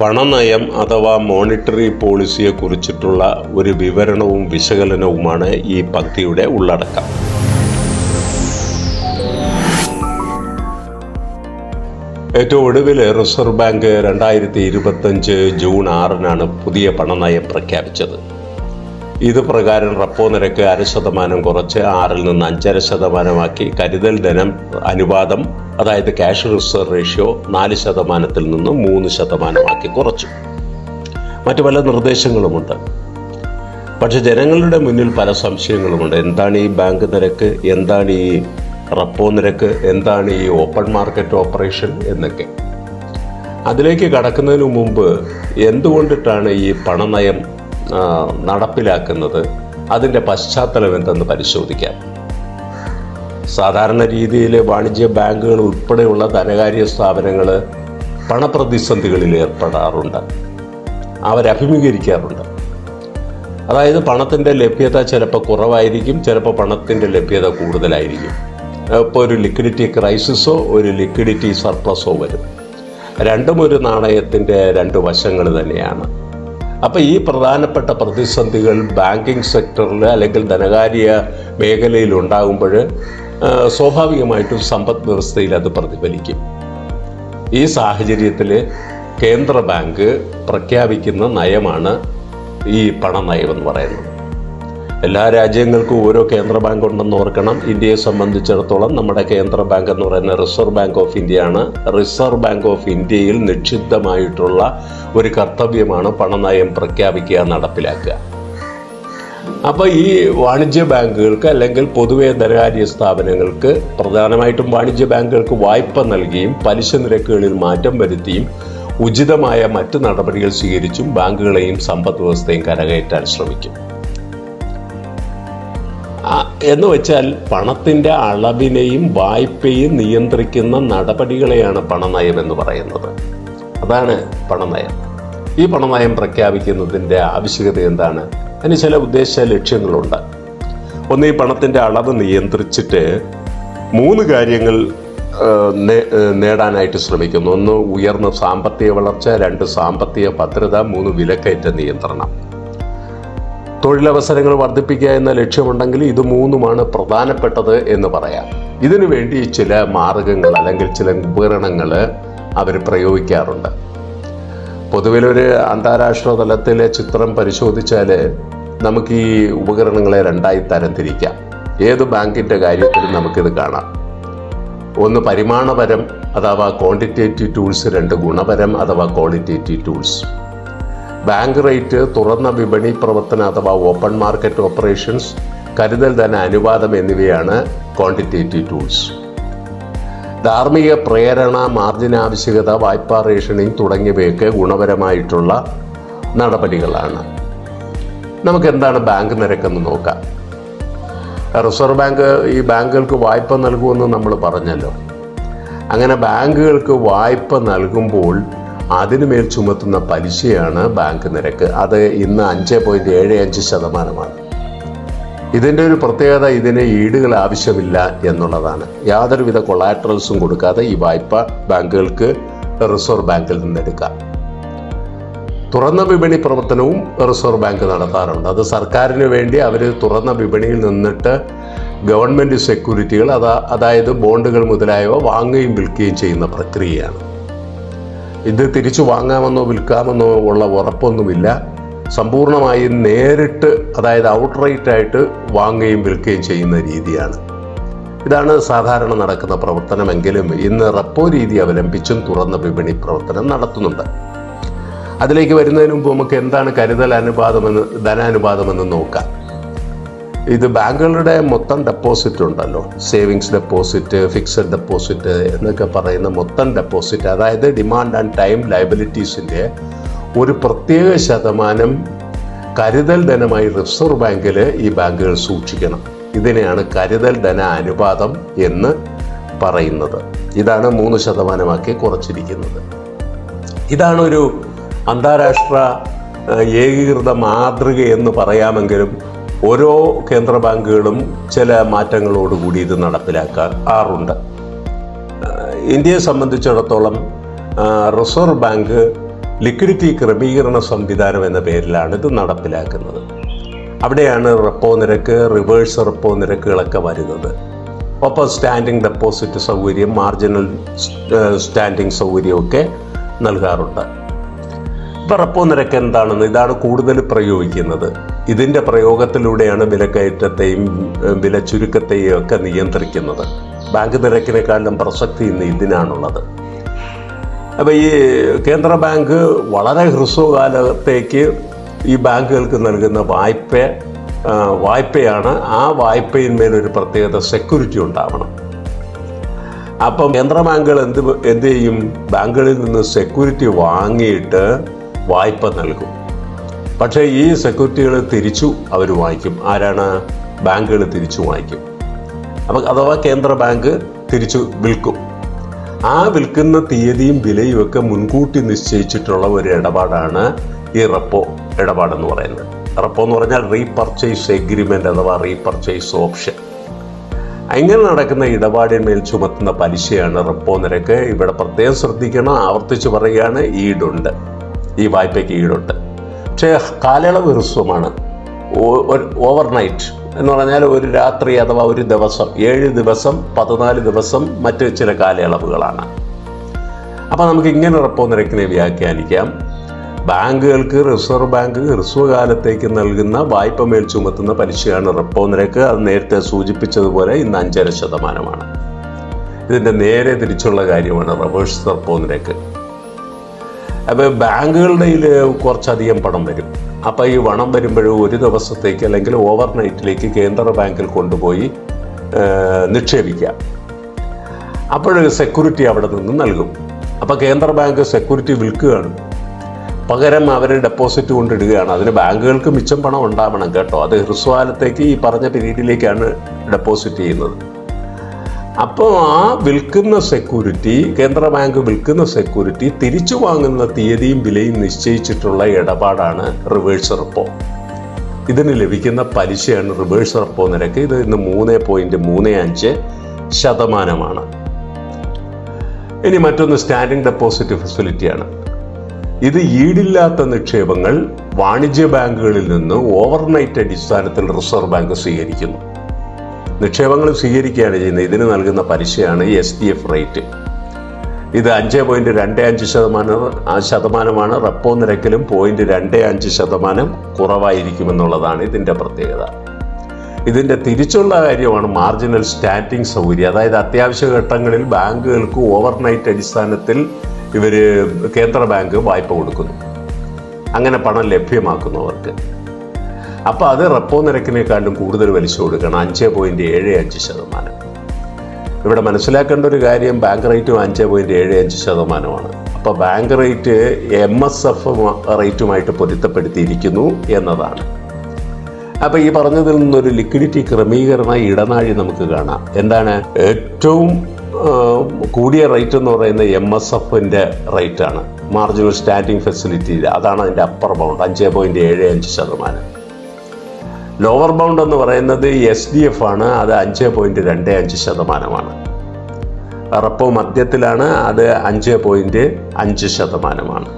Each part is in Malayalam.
പണനയം അഥവാ മോണിറ്ററി പോളിസിയെ കുറിച്ചിട്ടുള്ള ഒരു വിവരണവും വിശകലനവുമാണ് ഈ പക്തിയുടെ ഉള്ളടക്കം. ഏറ്റവും ഒടുവിൽ റിസർവ് ബാങ്ക് രണ്ടായിരത്തി ഇരുപത്തഞ്ച് ജൂൺ ആറിനാണ് പുതിയ പണനയം പ്രഖ്യാപിച്ചത്. ഇത് പ്രകാരം റപ്പോ നിരക്ക് അര ശതമാനം കുറച്ച് ആറിൽ നിന്ന് അഞ്ചര ശതമാനമാക്കി. കരുതൽ ധനം അനുപാതം അതായത് ക്യാഷ് റിസർവ് റേഷ്യോ നാല് ശതമാനത്തിൽ നിന്ന് മൂന്ന് ശതമാനമാക്കി കുറച്ചു. മറ്റു പല നിർദ്ദേശങ്ങളുമുണ്ട്. പക്ഷെ ജനങ്ങളുടെ മുന്നിൽ പല സംശയങ്ങളുമുണ്ട്. എന്താണ് ഈ ബാങ്ക് നിരക്ക്? എന്താണ് ഈ റപ്പോ നിരക്ക്? എന്താണ് ഈ ഓപ്പൺ മാർക്കറ്റ് ഓപ്പറേഷൻ എന്നൊക്കെ. അതിലേക്ക് കടക്കുന്നതിന് മുമ്പ് എന്തുകൊണ്ടിട്ടാണ് ഈ പണനയം നടപ്പിലാക്കുന്നത് അതിന്റെ പശ്ചാത്തലം എന്തെന്ന് പരിശോധിക്കാം. സാധാരണ രീതിയിൽ വാണിജ്യ ബാങ്കുകൾ ഉൾപ്പെടെയുള്ള ധനകാര്യ സ്ഥാപനങ്ങൾ പണപ്രതിസന്ധികളിൽ ഏർപ്പെടാറുണ്ട്. അവരഭിമുഖീകരിക്കാറുണ്ട് അതായത് പണത്തിന്റെ ലഭ്യത ചിലപ്പോൾ കുറവായിരിക്കും ചിലപ്പോൾ പണത്തിന്റെ ലഭ്യത കൂടുതലായിരിക്കും. ഇപ്പോൾ ഒരു ലിക്വിഡിറ്റി ക്രൈസിസോ ഒരു ലിക്വിഡിറ്റി സർപ്ലസോ വരും. രണ്ടും ഒരു നാണയത്തിന്റെ രണ്ട് വശങ്ങൾ തന്നെയാണ്. അപ്പോൾ ഈ പ്രധാനപ്പെട്ട പ്രതിസന്ധികൾ ബാങ്കിങ് സെക്ടറിൽ അല്ലെങ്കിൽ ധനകാര്യ മേഖലയിൽ ഉണ്ടാകുമ്പോൾ സ്വാഭാവികമായിട്ടും സമ്പദ് വ്യവസ്ഥയിൽ അത് പ്രതിഫലിക്കും. ഈ സാഹചര്യത്തിൽ കേന്ദ്ര ബാങ്ക് പ്രഖ്യാപിക്കുന്ന നയമാണ് ഈ പണനയമെന്ന് പറയുന്നത്. എല്ലാ രാജ്യങ്ങൾക്കും ഓരോ കേന്ദ്ര ബാങ്ക് ഉണ്ടെന്ന് ഓർക്കണം. ഇന്ത്യയെ സംബന്ധിച്ചിടത്തോളം നമ്മുടെ കേന്ദ്ര ബാങ്ക് എന്ന് പറയുന്നത് റിസർവ് ബാങ്ക് ഓഫ് ഇന്ത്യയാണ്. റിസർവ് ബാങ്ക് ഓഫ് ഇന്ത്യയിൽ നിക്ഷിപ്തമായിട്ടുള്ള ഒരു കർത്തവ്യമാണ് പണനയം പ്രഖ്യാപിക്കുക നടപ്പിലാക്കുക. അപ്പോൾ ഈ വാണിജ്യ ബാങ്കുകൾക്ക് അല്ലെങ്കിൽ പൊതുവേ ധനകാര്യ സ്ഥാപനങ്ങൾക്ക് പ്രധാനമായിട്ടും വാണിജ്യ ബാങ്കുകൾക്ക് വായ്പ നൽകിയും പലിശ നിരക്കുകളിൽ മാറ്റം വരുത്തിയും ഉചിതമായ മറ്റു നടപടികൾ സ്വീകരിച്ചും ബാങ്കുകളെയും സമ്പദ് വ്യവസ്ഥയും കരകയറ്റാൻ ശ്രമിക്കും. എന്ന് വെച്ചാൽ പണത്തിന്റെ അളവിനെയും വായ്പയും നിയന്ത്രിക്കുന്ന നടപടികളെയാണ് പണനയം എന്ന് പറയുന്നത്. അതാണ് പണനയം. ഈ പണനയം പ്രഖ്യാപിക്കുന്നതിന്റെ ആവശ്യകത എന്താണ്? അതിന് ചില ഉദ്ദേശ ലക്ഷ്യങ്ങളുണ്ട്. ഒന്ന് ഈ പണത്തിന്റെ അളവ് നിയന്ത്രിച്ചിട്ട് മൂന്ന് കാര്യങ്ങൾ നേടാനായിട്ട് ശ്രമിക്കുന്നു. ഒന്ന് ഉയർന്ന സാമ്പത്തിക വളർച്ച രണ്ട് സാമ്പത്തിക ഭദ്രത മൂന്ന് വിലക്കയറ്റ നിയന്ത്രണം. തൊഴിലവസരങ്ങൾ വർദ്ധിപ്പിക്കുക എന്ന ലക്ഷ്യമുണ്ടെങ്കിൽ ഇത് മൂന്നുമാണ് പ്രധാനപ്പെട്ടത് എന്ന് പറയാം. ഇതിനു വേണ്ടി ചില മാർഗങ്ങൾ അല്ലെങ്കിൽ ചില ഉപകരണങ്ങൾ അവർ പ്രയോഗിക്കാറുണ്ട്. പൊതുവിലൊരു അന്താരാഷ്ട്ര തലത്തിലെ ചിത്രം പരിശോധിച്ചാൽ നമുക്ക് ഈ ഉപകരണങ്ങളെ രണ്ടായി തരംതിരിക്കാം. ഏത് ബാങ്കിന്റെ കാര്യത്തിലും നമുക്കിത് കാണാം. ഒന്ന് പരിമാണപരം അഥവാ ക്വാണ്ടിറ്റേറ്റീവ് ടൂൾസ് രണ്ട് ഗുണപരം അഥവാ ക്വാളിറ്റേറ്റീവ് ടൂൾസ് ബാങ്ക് റേറ്റ് തുറന്ന വിപണി പ്രവർത്തനം അഥവാ ഓപ്പൺ മാർക്കറ്റ് ഓപ്പറേഷൻസ് കരുതൽ ധന അനുപാതം എന്നിവയാണ് ക്വാണ്ടിറ്റേറ്റീവ് ടൂൾസ് ധാർമ്മിക പ്രേരണ മാർജിൻ ആവശ്യകത വായ്പാ റേഷനിങ് തുടങ്ങിയവയൊക്കെ ഗുണപരമായിട്ടുള്ള നടപടികളാണ്. നമുക്ക് എന്താണ് ബാങ്ക് നിരക്കെന്ന് നോക്കാം. റിസർവ് ബാങ്ക് ഈ ബാങ്കുകൾക്ക് വായ്പ നൽകുമെന്ന് നമ്മൾ പറഞ്ഞല്ലോ. അങ്ങനെ ബാങ്കുകൾക്ക് വായ്പ നൽകുമ്പോൾ അതിനുമേൽ ചുമത്തുന്ന പലിശയാണ് ബാങ്ക് നിരക്ക്. അത് ഇന്ന് അഞ്ച് പോയിന്റ് ഏഴ് അഞ്ച് ശതമാനമാണ്. ഇതിന്റെ ഒരു പ്രത്യേകത ഇതിന് ഈടുകൾ ആവശ്യമില്ല എന്നുള്ളതാണ്. യാതൊരുവിധ കൊളാട്രൽസും കൊടുക്കാതെ ഈ വായ്പ ബാങ്കുകൾക്ക് റിസർവ് ബാങ്കിൽ നിന്ന് എടുക്കാം. തുറന്ന വിപണി പ്രവർത്തനവും റിസർവ് ബാങ്ക് നടത്താറുണ്ട്. അത് സർക്കാരിന് വേണ്ടി അവർ തുറന്ന വിപണിയിൽ നിന്നിട്ട് ഗവൺമെന്റ് സെക്യൂരിറ്റികൾ അതാ അതായത് ബോണ്ടുകൾ മുതലായവ വാങ്ങുകയും വിൽക്കുകയും ചെയ്യുന്ന പ്രക്രിയയാണ്. ഇത് തിരിച്ചു വാങ്ങാമെന്നോ വിൽക്കാമെന്നോ ഉള്ള ഉറപ്പൊന്നുമില്ല. സമ്പൂർണമായും നേരിട്ട് അതായത് ഔട്ട്റൈറ്റ് ആയിട്ട് വാങ്ങുകയും വിൽക്കുകയും ചെയ്യുന്ന രീതിയാണ്. ഇതാണ് സാധാരണ നടക്കുന്ന പ്രവർത്തനമെങ്കിലും ഇന്ന് റെപ്പോ രീതി അവലംബിച്ചും തുറന്ന വിപണി പ്രവർത്തനം നടത്തുന്നുണ്ട്. അതിലേക്ക് വരുന്നതിന് മുമ്പ് നമുക്ക് എന്താണ് കരുതൽ അനുപാതമെന്ന് ധനാനുപാതമെന്ന് നോക്കാം. ഇത് ബാങ്കുകളുടെ മൊത്തം ഡെപ്പോസിറ്റ് ഉണ്ടല്ലോ. സേവിങ്സ് ഡെപ്പോസിറ്റ് ഫിക്സഡ് ഡെപ്പോസിറ്റ് എന്നൊക്കെ പറയുന്ന മൊത്തം ഡെപ്പോസിറ്റ് അതായത് ഡിമാൻഡ് ആൻഡ് ടൈം ലയബിലിറ്റീസിന്റെ ഒരു പ്രത്യേക ശതമാനം കരുതൽ ധനമായി റിസർവ് ബാങ്കിൽ ഈ ബാങ്കുകൾ സൂക്ഷിക്കണം. ഇതിനെയാണ് കരുതൽ ധന അനുപാതം എന്ന് പറയുന്നത്. ഇതാണ് മൂന്ന് ശതമാനമാക്കി കുറച്ചിരിക്കുന്നത്. ഇതാണ് ഒരു അന്താരാഷ്ട്ര ഏകീകൃത മാതൃക എന്ന് പറയാമെങ്കിലും ഓരോ കേന്ദ്ര ബാങ്കുകളും ചില മാറ്റങ്ങളോടുകൂടി ഇത് നടപ്പിലാക്കാറുണ്ട് ഇന്ത്യയെ സംബന്ധിച്ചിടത്തോളം റിസർവ് ബാങ്ക് ലിക്വിഡിറ്റി ക്രമീകരണ സംവിധാനം എന്ന പേരിലാണ് ഇത് നടപ്പിലാക്കുന്നത്. അവിടെയാണ് റെപ്പോ നിരക്ക് റിവേഴ്സ് റെപ്പോ നിരക്കുകളൊക്കെ വരുന്നത്. ഒപ്പം സ്റ്റാൻഡിങ് ഡെപ്പോസിറ്റ് സൗകര്യം മാർജിനൽ സ്റ്റാൻഡിംഗ് സൗകര്യമൊക്കെ നൽകാറുണ്ട്. ഇപ്പം റെപ്പോ നിരക്ക് എന്താണെന്ന് ഇതാണ് കൂടുതൽ പ്രയോഗിക്കുന്നത്. ഇതിന്റെ പ്രയോഗത്തിലൂടെയാണ് വിലക്കയറ്റത്തെയും വില ചുരുക്കത്തെയും ഒക്കെ നിയന്ത്രിക്കുന്നത്. ബാങ്ക് നിരക്കിനെക്കാളും പ്രസക്തി ഇന്ന് ഇതിനാണുള്ളത്. അപ്പോൾ ഈ കേന്ദ്ര ബാങ്ക് വളരെ ഹ്രസ്വകാലത്തേക്ക് ഈ ബാങ്കുകൾക്ക് നൽകുന്ന വായ്പ വായ്പയാണ്. ആ വായ്പയിന്മേൽ ഒരു പ്രത്യേകത സെക്യൂരിറ്റി ഉണ്ടാവണം. അപ്പം കേന്ദ്ര ബാങ്കുകൾ എന്ത് എന്ത് ചെയ്യും? ബാങ്കുകളിൽ നിന്ന് സെക്യൂരിറ്റി വാങ്ങിയിട്ട് വായ്പ നൽകും. പക്ഷേ ഈ സെക്യൂരിറ്റികൾ തിരിച്ചു അവർ വാങ്ങിക്കും. ആരാണ്? ബാങ്കുകൾ തിരിച്ചു വാങ്ങിക്കും. അപ്പം അഥവാ കേന്ദ്ര ബാങ്ക് തിരിച്ചു വിൽക്കും. ആ വിൽക്കുന്ന തീയതിയും വിലയും ഒക്കെ മുൻകൂട്ടി നിശ്ചയിച്ചിട്ടുള്ള ഒരു ഇടപാടാണ് ഈ റെപ്പോ ഇടപാടെന്ന് പറയുന്നത്. റെപ്പോ എന്ന് പറഞ്ഞാൽ റീപർച്ചേസ് എഗ്രിമെന്റ് അഥവാ റീപർച്ചേസ് ഓപ്ഷൻ അങ്ങനെ നടക്കുന്ന ഇടപാടിന്മേൽ ചുമത്തുന്ന പലിശയാണ് റെപ്പോ നിരക്ക്. ഇവിടെ പ്രത്യേകം ശ്രദ്ധിക്കണം. ആവർത്തിച്ച് പറയുകയാണ് ഈടുണ്ട്. ഈ വായ്പയ്ക്ക് ഈടുണ്ട്. പക്ഷേ കാലയളവ് ഹ്രസ്വമാണ് ഓവർനൈറ്റ് എന്ന് പറഞ്ഞാൽ ഒരു രാത്രി അഥവാ ഒരു ദിവസം ഏഴ് ദിവസം പതിനാല് ദിവസം മറ്റ് ചില കാലയളവുകളാണ്. അപ്പോൾ നമുക്ക് ഇങ്ങനെ റെപ്പോ നിരക്കിനെ വ്യാഖ്യാനിക്കാം. ബാങ്കുകൾക്ക് റിസർവ് ബാങ്ക് ഹ്രസ്വകാലത്തേക്ക് നൽകുന്ന വായ്പ മേൽ ചുമത്തുന്ന പലിശയാണ് റെപ്പോ നിരക്ക് അത് നേരത്തെ സൂചിപ്പിച്ചതുപോലെ ഇന്ന് അഞ്ചര ശതമാനമാണ്. ഇതിന്റെ നേരെ തിരിച്ചുള്ള കാര്യമാണ് റിവേഴ്സ് റെപ്പോ നിരക്ക് അപ്പോൾ ബാങ്കുകളുടെ കുറച്ചധികം പണം വരും. അപ്പോൾ ഈ വണം വരുമ്പോഴും ഒരു ദിവസത്തേക്ക് അല്ലെങ്കിൽ ഓവർ നൈറ്റിലേക്ക് കേന്ദ്ര ബാങ്കിൽ കൊണ്ടുപോയി നിക്ഷേപിക്കുക. നിക്ഷേപിക്കാം അപ്പോഴൊരു സെക്യൂരിറ്റി അവിടെ നിന്ന് നൽകും. അപ്പോൾ കേന്ദ്ര ബാങ്ക് സെക്യൂരിറ്റി വിൽക്കുകയാണ്. പകരം അവർ ഡെപ്പോസിറ്റ് കൊണ്ടിടുകയാണ്. അതിന് ബാങ്കുകൾക്ക് മിച്ചം പണം ഉണ്ടാവണം കേട്ടോ. അത് ഹ്രസ്വകാലത്തേക്ക് ഈ പറഞ്ഞ പീരീഡിലേക്കാണ് ഡെപ്പോസിറ്റ് ചെയ്യുന്നത്. അപ്പോൾ ആ വിൽക്കുന്ന സെക്യൂരിറ്റി കേന്ദ്ര ബാങ്ക് വിൽക്കുന്ന സെക്യൂരിറ്റി തിരിച്ചു വാങ്ങുന്ന തീയതിയും വിലയും നിശ്ചയിച്ചിട്ടുള്ള ഇടപാടാണ് റിവേഴ്സ് റിപ്പോ ഇതിന് ലഭിക്കുന്ന പലിശയാണ് റിവേഴ്സ് റിപ്പോ നിരക്ക്. ഇത് ഇന്ന് മൂന്ന് പോയിന്റ് മൂന്ന് അഞ്ച് ശതമാനമാണ്. ഇനി മറ്റൊന്ന് സ്റ്റാൻഡിംഗ് ഡെപ്പോസിറ്റ് ഫെസിലിറ്റിയാണ് ഇത് ഈടില്ലാത്ത നിക്ഷേപങ്ങൾ വാണിജ്യ ബാങ്കുകളിൽ നിന്ന് ഓവർനൈറ്റ് അടിസ്ഥാനത്തിൽ റിസർവ് ബാങ്ക് സ്വീകരിക്കുന്നു. നിക്ഷേപങ്ങൾ സ്വീകരിക്കുകയാണ് ചെയ്യുന്നത്. ഇതിന് നൽകുന്ന പലിശയാണ് എസ് ഡി എഫ് റേറ്റ് ഇത് അഞ്ച് പോയിന്റ് രണ്ട് അഞ്ച് ശതമാനം ആ ശതമാനമാണ്. റെപ്പോ നിരക്കിലും പോയിന്റ് രണ്ട് അഞ്ച് ശതമാനം കുറവായിരിക്കുമെന്നുള്ളതാണ് ഇതിന്റെ പ്രത്യേകത. ഇതിന്റെ തിരിച്ചുള്ള കാര്യമാണ് മാർജിനൽ സ്റ്റാൻഡിംഗ് സൗകര്യം. അതായത് അത്യാവശ്യ ഘട്ടങ്ങളിൽ ബാങ്കുകൾക്ക് ഓവർനൈറ്റ് അടിസ്ഥാനത്തിൽ ഇവർ കേന്ദ്ര ബാങ്ക് വായ്പ കൊടുക്കുന്നു. അങ്ങനെ പണം ലഭ്യമാക്കുന്നവർക്ക്. അപ്പോൾ അത് റെപ്പോ നിരക്കിനേക്കാളും കൂടുതൽ വലിച്ചു കൊടുക്കണം. അഞ്ച് പോയിന്റ് ഏഴ് അഞ്ച് ശതമാനം. ഇവിടെ മനസ്സിലാക്കേണ്ട ഒരു കാര്യം ബാങ്ക് റേറ്റും അഞ്ച് പോയിന്റ് ഏഴ് അഞ്ച് ശതമാനമാണ്. അപ്പോൾ bank rate M S F റേറ്റുമായിട്ട് പൊരുത്തപ്പെടുത്തിയിരിക്കുന്നു എന്നതാണ്. അപ്പോൾ ഈ പറഞ്ഞതിൽ നിന്നൊരു ലിക്വിഡിറ്റി ക്രമീകരണ ഇടനാഴി നമുക്ക് കാണാം. എന്താണ്? ഏറ്റവും കൂടിയ റേറ്റ് എന്ന് പറയുന്നത് എം എസ് എഫിന്റെ റേറ്റാണ്. മാർജിനൽ സ്റ്റാൻഡിങ് ഫെസിലിറ്റി അതാണ് അതിന്റെ അപ്പർ ബൗണ്ട്. അഞ്ച് പോയിന്റ് ഏഴ് അഞ്ച് ശതമാനം. ലോവർ ബൗണ്ട് എന്ന് പറയുന്നത് എസ് ഡി എഫ് ആണ്. അത് അഞ്ച് പോയിന്റ് രണ്ട് അഞ്ച് ശതമാനമാണ്. റപ്പോ മധ്യത്തിലാണ്. അത് അഞ്ച് പോയിന്റ് അഞ്ച് ശതമാനമാണ്.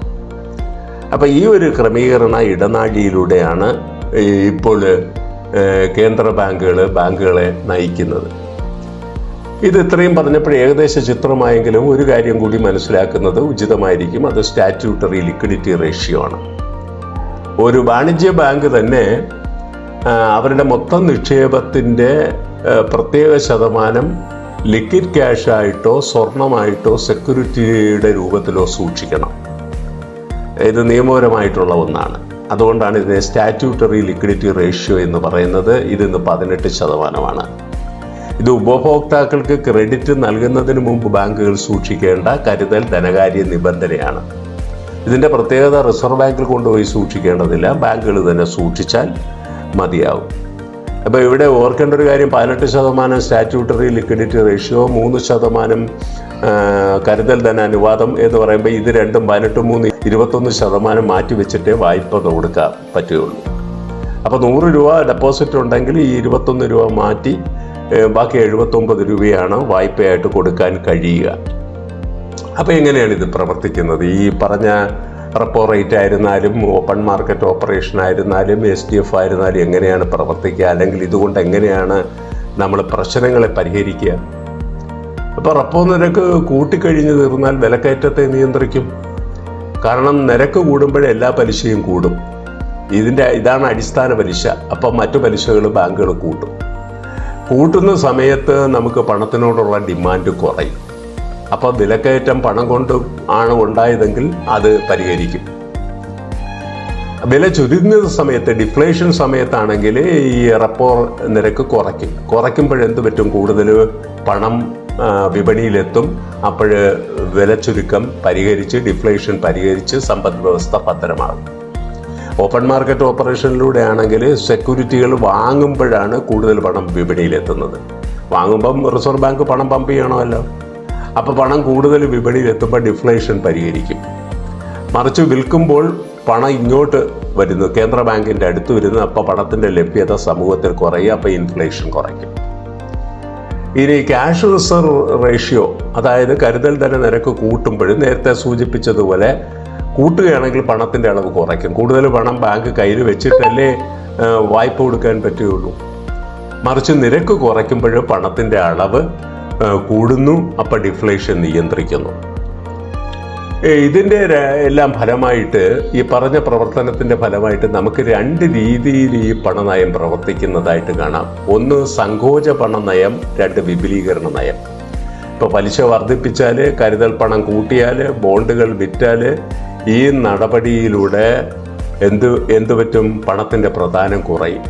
അപ്പോൾ ഈ ഒരു ക്രമീകരണ ഇടനാഴിയിലൂടെയാണ് ഇപ്പോൾ കേന്ദ്ര ബാങ്കുകൾ ബാങ്കുകളെ നയിക്കുന്നത്. ഇത് ഇത്രയും പറഞ്ഞപ്പോൾ ഏകദേശ ചിത്രമായെങ്കിലും ഒരു കാര്യം കൂടി മനസ്സിലാക്കുന്നത് ഉചിതമായിരിക്കും. അത് സ്റ്റാറ്റ്യൂട്ടറി ലിക്വിഡിറ്റി റേഷ്യോ ആണ്. ഒരു വാണിജ്യ ബാങ്ക് തന്നെ അവരുടെ മൊത്തം നിക്ഷേപത്തിന്റെ പ്രത്യേക ശതമാനം ലിക്വിഡ് ക്യാഷ് ആയിട്ടോ സ്വർണമായിട്ടോ സെക്യൂരിറ്റിയുടെ രൂപത്തിലോ സൂക്ഷിക്കണം. ഇത് നിയമപരമായിട്ടുള്ള ഒന്നാണ്. അതുകൊണ്ടാണ് ഇതിനെ സ്റ്റാറ്റ്യൂട്ടറി ലിക്വിഡിറ്റി റേഷ്യോ എന്ന് പറയുന്നത്. ഇതിന്ന് പതിനെട്ട് ശതമാനമാണ്. ഇത് ഉപഭോക്താക്കൾക്ക് ക്രെഡിറ്റ് നൽകുന്നതിന് മുമ്പ് ബാങ്കുകൾ സൂക്ഷിക്കേണ്ട കരുതൽ ധനകാര്യ നിബന്ധനയാണ്. ഇതിന്റെ പ്രത്യേകത റിസർവ് ബാങ്കിൽ കൊണ്ടുപോയി സൂക്ഷിക്കേണ്ടതില്ല. ബാങ്കുകൾ തന്നെ സൂക്ഷിച്ചാൽ മതിയാവും. അപ്പോൾ ഇവിടെ ഓർക്കേണ്ട ഒരു കാര്യം പതിനെട്ട് ശതമാനം സ്റ്റാറ്റ്യൂട്ടറി ലിക്വിഡിറ്റി റേഷ്യോ മൂന്ന് ശതമാനം കരുതൽ ധന അനുവാദം എന്ന് പറയുമ്പോൾ ഇത് രണ്ടും പതിനെട്ട് മൂന്ന് ഇരുപത്തൊന്ന് ശതമാനം മാറ്റി വെച്ചിട്ടേ വായ്പ കൊടുക്കാൻ പറ്റുകയുള്ളൂ അപ്പോൾ നൂറ് രൂപ ഡെപ്പോസിറ്റ് ഉണ്ടെങ്കിൽ ഈ ഇരുപത്തൊന്ന് രൂപ മാറ്റി ബാക്കി എഴുപത്തൊമ്പത് രൂപയാണ് വായ്പയായിട്ട് കൊടുക്കാൻ കഴിയുക. അപ്പോൾ എങ്ങനെയാണ് ഇത് പ്രവർത്തിക്കുന്നത്? ഈ പറഞ്ഞ റെപ്പോ റേറ്റ് ആയിരുന്നാലും ഓപ്പൺ മാർക്കറ്റ് ഓപ്പറേഷൻ ആയിരുന്നാലും എസ് ഡി എഫ് ആയിരുന്നാലും എങ്ങനെയാണ് പ്രവർത്തിക്കുക അല്ലെങ്കിൽ ഇതുകൊണ്ട് എങ്ങനെയാണ് നമ്മൾ പ്രശ്നങ്ങളെ പരിഹരിക്കുക. അപ്പോൾ റെപ്പോ നിരക്ക് കൂട്ടിക്കഴിഞ്ഞ് തീർന്നാൽ വിലക്കയറ്റത്തെ നിയന്ത്രിക്കും. കാരണം നിരക്ക് കൂടുമ്പോഴേ എല്ലാ പലിശയും കൂടും. ഇതിന്റെ ഇതാണ് അടിസ്ഥാന പലിശ. അപ്പം മറ്റു പലിശകൾ ബാങ്കുകൾ കൂട്ടും. കൂട്ടുന്ന സമയത്ത് നമുക്ക് പണത്തിനോടുള്ള ഡിമാൻഡ് കുറയും. അപ്പോൾ വിലക്കയറ്റം പണം കൊണ്ട് ആണ് ഉണ്ടായതെങ്കിൽ അത് പരിഹരിക്കും. വില ചുരുങ്ങുന്ന സമയത്ത് ഡിഫ്ലേഷൻ സമയത്താണെങ്കിൽ ഈ റെപ്പോ നിരക്ക് കുറയ്ക്കും. കുറയ്ക്കുമ്പോഴെന്ത് പറ്റും? കൂടുതൽ പണം വിപണിയിലെത്തും. അപ്പോൾ വില ചുരുക്കം പരിഹരിച്ച് ഡിഫ്ലേഷൻ പരിഹരിച്ച് സമ്പദ് വ്യവസ്ഥ ഭദ്രമാകും. ഓപ്പൺ മാർക്കറ്റ് ഓപ്പറേഷനിലൂടെ ആണെങ്കിൽ സെക്യൂരിറ്റികൾ വാങ്ങുമ്പോഴാണ് കൂടുതൽ പണം വിപണിയിലെത്തുന്നത്. വാങ്ങുമ്പം റിസർവ് ബാങ്ക് പണം പമ്പ് ചെയ്യണമല്ലോ. അപ്പോൾ പണം കൂടുതൽ വിപണിയിൽ എത്തുമ്പോൾ ഡിഫ്ലേഷൻ പരിഹരിക്കും. മറിച്ച് വിൽക്കുമ്പോൾ പണം ഇങ്ങോട്ട് വരുന്നു. കേന്ദ്ര ബാങ്കിന്റെ അടുത്ത് വരുന്നു. അപ്പോൾ പണത്തിന്റെ ലഭ്യത സമൂഹത്തിൽ കുറയും. അപ്പോൾ ഇൻഫ്ലേഷൻ കുറയ്ക്കും. ഇനി ക്യാഷ് റിസർവ് റേഷ്യോ അതായത് കരുതൽ ധന നിരക്ക് കൂട്ടുമ്പോഴും നേരത്തെ സൂചിപ്പിച്ചതുപോലെ കൂട്ടുകയാണെങ്കിൽ പണത്തിന്റെ അളവ് കുറയ്ക്കും. കൂടുതൽ പണം ബാങ്ക് കയ്യിൽ വെച്ചിട്ടല്ലേ വായ്പ കൊടുക്കാൻ പറ്റുകയുള്ളൂ. മറിച്ച് നിരക്ക് കുറയ്ക്കുമ്പോൾ പണത്തിന്റെ അളവ് കൂടുന്നു അപ്പോൾ ഡിഫ്ലേഷൻ നിയന്ത്രിക്കുന്നു. ഇതിന്റെ എല്ലാം ഫലമായിട്ട് ഈ പറഞ്ഞ പ്രവർത്തനത്തിന്റെ ഫലമായിട്ട് നമുക്ക് രണ്ട് രീതിയിൽ ഈ പണനയം പ്രവർത്തിക്കുന്നതായിട്ട് കാണാം. ഒന്ന് സങ്കോച പണനയം രണ്ട് വിപുലീകരണ നയം. ഇപ്പോൾ പലിശ വർദ്ധിപ്പിച്ചാൽ കരുതൽ പണം കൂട്ടിയാൽ ബോണ്ടുകൾ വിറ്റാൽ ഈ നടപടിയിലൂടെ എന്ത് എന്തു പറ്റും? പണത്തിന്റെ പ്രധാനം കുറയും.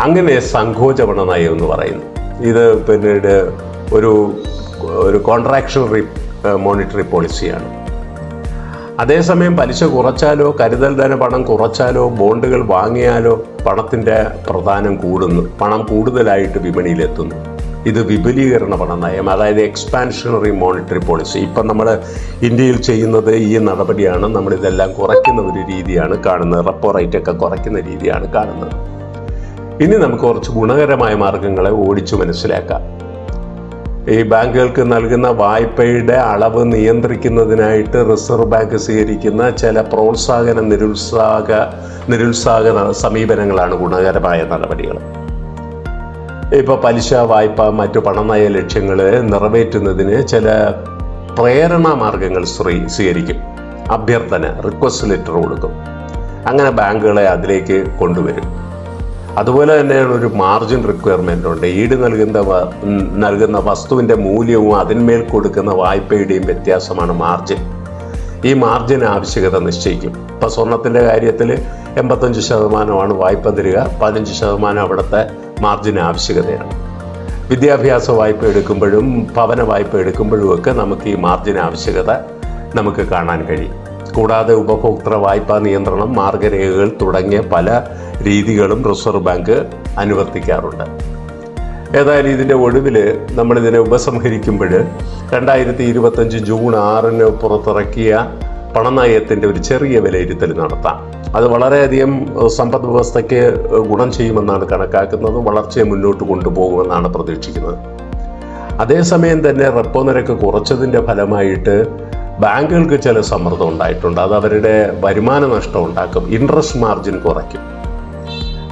അങ്ങനെ സങ്കോച നയം എന്ന് പറയുന്നു. ഇത് പിന്നീട് ഒരു ഒരു കോൺട്രാക്ഷണറി മോണിറ്ററി പോളിസിയാണ് അതേസമയം പലിശ കുറച്ചാലോ കരുതൽ ധന പണം കുറച്ചാലോ ബോണ്ടുകൾ വാങ്ങിയാലോ പണത്തിന്റെ പ്രധാനം കൂടുന്നു പണം കൂടുതലായിട്ട് വിപണിയിലെത്തുന്നു. ഇത് വിപുലീകരണ പണനയം അതായത് എക്സ്പാൻഷണറി മോണിറ്ററി പോളിസി ഇപ്പം നമ്മൾ ഇന്ത്യയിൽ ചെയ്യുന്നത് ഈ നടപടിയാണ്. നമ്മളിതെല്ലാം കുറയ്ക്കുന്ന ഒരു രീതിയാണ് കാണുന്നത്. റെപ്പോ റേറ്റ് ഒക്കെ കുറയ്ക്കുന്ന രീതിയാണ് കാണുന്നത്. ഇനി നമുക്ക് കുറച്ച് ഗുണകരമായ മാർഗങ്ങളെ ഓടിച്ചു മനസ്സിലാക്കാം. ഈ ബാങ്കുകൾക്ക് നൽകുന്ന വായ്പയുടെ അളവ് നിയന്ത്രിക്കുന്നതിനായിട്ട് റിസർവ് ബാങ്ക് സ്വീകരിക്കുന്ന ചില പ്രോത്സാഹന നിരുത്സാഹ നിരുത്സാഹ സമീപനങ്ങളാണ് ഗുണകരമായ നടപടികൾ. ഇപ്പോൾ പലിശ വായ്പ മറ്റു പണനയ ലക്ഷ്യങ്ങൾ നിറവേറ്റുന്നതിന് ചില പ്രേരണാ മാർഗങ്ങൾ ശ്രീ സ്വീകരിക്കും. അഭ്യർത്ഥന റിക്വസ്റ്റ് ലെറ്റർ കൊടുക്കും. അങ്ങനെ ബാങ്കുകളെ അതിലേക്ക് കൊണ്ടുവരും. അതുപോലെ തന്നെ ഒരു മാർജിൻ റിക്വയർമെന്റ് ഉണ്ട്. ഈട് നൽകുന്ന നൽകുന്ന വസ്തുവിന്റെ മൂല്യവും അതിന്മേൽ കൊടുക്കുന്ന വായ്പയുടെയും വ്യത്യാസമാണ് മാർജിൻ ഈ മാർജിൻ ആവശ്യകത നിശ്ചയിക്കും. ഇപ്പോൾ സ്വർണത്തിന്റെ കാര്യത്തിൽ എൺപത്തഞ്ച് ശതമാനമാണ് വായ്പ തരിക. പതിനഞ്ച് ശതമാനം അവിടുത്തെ മാർജിൻ ആവശ്യകതയാണ്. വിദ്യാഭ്യാസ വായ്പ എടുക്കുമ്പോഴും ഭവന വായ്പ എടുക്കുമ്പോഴും ഒക്കെ നമുക്ക് ഈ മാർജിൻ ആവശ്യകത നമുക്ക് കാണാൻ കഴിയും. കൂടാതെ ഉപഭോക്തൃ വായ്പാ നിയന്ത്രണം മാർഗരേഖകൾ തുടങ്ങിയ പല രീതികളും റിസർവ് ബാങ്ക് അനുവർത്തിക്കാറുണ്ട്. ഏതായാലും ഇതിന്റെ ഒടുവിൽ നമ്മളിതിനെ ഉപസംഹരിക്കുമ്പോൾ രണ്ടായിരത്തി ഇരുപത്തഞ്ച് ജൂൺ ആറിന് പുറത്തിറക്കിയ പണനയത്തിന്റെ ഒരു ചെറിയ വിലയിരുത്തൽ നടത്താം. അത് വളരെയധികം സമ്പദ് വ്യവസ്ഥയ്ക്ക് ഗുണം ചെയ്യുമെന്നാണ് കണക്കാക്കുന്നത്. വളർച്ചയെ മുന്നോട്ട് കൊണ്ടുപോകുമെന്നാണ് പ്രതീക്ഷിക്കുന്നത്. അതേസമയം തന്നെ റെപ്പോ നിരക്ക് കുറച്ചതിന്റെ ഫലമായിട്ട് ബാങ്കുകൾക്ക് ചില സമ്മർദ്ദം ഉണ്ടായിട്ടുണ്ട്. അത് അവരുടെ വരുമാന നഷ്ടം ഉണ്ടാക്കും. ഇൻട്രസ്റ്റ് മാർജിൻ കുറയ്ക്കും.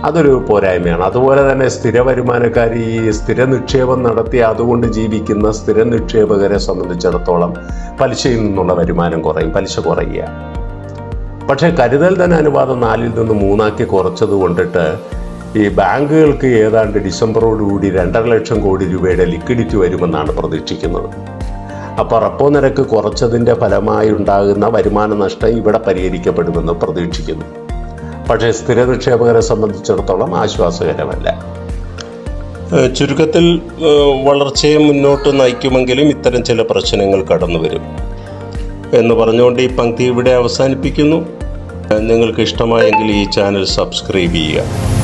അതൊരു പോരായ്മയാണ്. അതുപോലെ തന്നെ സ്ഥിര വരുമാനക്കാർ ഈ സ്ഥിര നിക്ഷേപം നടത്തി അതുകൊണ്ട് ജീവിക്കുന്ന സ്ഥിര നിക്ഷേപകരെ സംബന്ധിച്ചിടത്തോളം പലിശയിൽ നിന്നുള്ള വരുമാനം കുറയും പലിശ കുറയുക. പക്ഷേ കരുതൽ ധന അനുപാതം നാലിൽ നിന്ന് മൂന്നാക്കി കുറച്ചത് കൊണ്ടിട്ട് ഈ ബാങ്കുകൾക്ക് ഏതാണ്ട് ഡിസംബറോടുകൂടി രണ്ടര ലക്ഷം കോടി രൂപയുടെ ലിക്വിഡിറ്റി വരുമെന്നാണ് പ്രതീക്ഷിക്കുന്നത്. അപ്പോൾ റപ്പോ നിരക്ക് കുറച്ചതിന്റെ ഫലമായി ഉണ്ടാകുന്ന വരുമാന നഷ്ടം ഇവിടെ പരിഹരിക്കപ്പെടുമെന്ന് പ്രതീക്ഷിക്കുന്നു. പക്ഷേ സ്ഥിര നിക്ഷേപകരെ സംബന്ധിച്ചിടത്തോളം ആശ്വാസകരമല്ല. ചുരുക്കത്തിൽ വളർച്ചയെ മുന്നോട്ട് നയിക്കുമെങ്കിലും ഇത്തരം ചില പ്രശ്നങ്ങൾ കടന്നു വരും എന്ന് പറഞ്ഞുകൊണ്ട് ഈ പങ്ക്തി ഇവിടെ അവസാനിപ്പിക്കുന്നു. നിങ്ങൾക്ക് ഇഷ്ടമായെങ്കിൽ ഈ ചാനൽ സബ്സ്ക്രൈബ് ചെയ്യുക.